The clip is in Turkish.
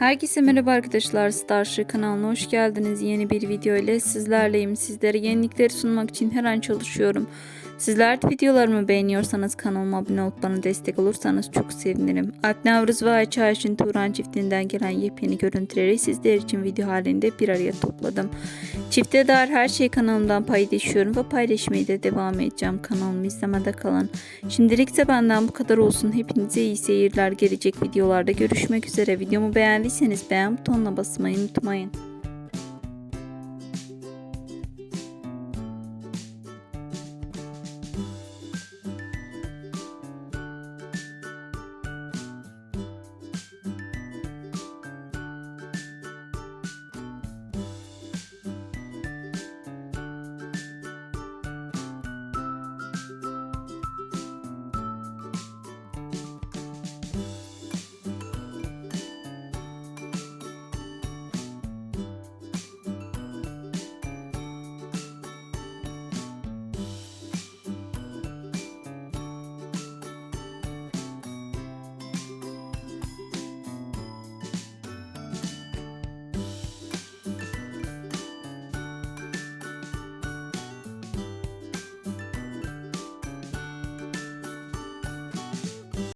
Herkese merhaba arkadaşlar. Starship kanalına hoş geldiniz. Yeni bir video ile sizlerleyim. Sizlere yenilikleri sunmak için her an çalışıyorum. Sizler de videolarımı beğeniyorsanız kanalıma abone olup bana destek olursanız çok sevinirim. Alp Navruz ve Ayça Ayşin Turan çiftinden gelen yepyeni görüntüleri sizler için video halinde bir araya topladım. Çifte dair her şeyi kanalımdan paylaşıyorum ve paylaşmaya da devam edeceğim. Kanalımı izlemede kalın. Şimdilik ise benden bu kadar olsun. Hepinize iyi seyirler. Gelecek videolarda görüşmek üzere. Videomu beğendiyseniz beğen butonuna basmayı unutmayın.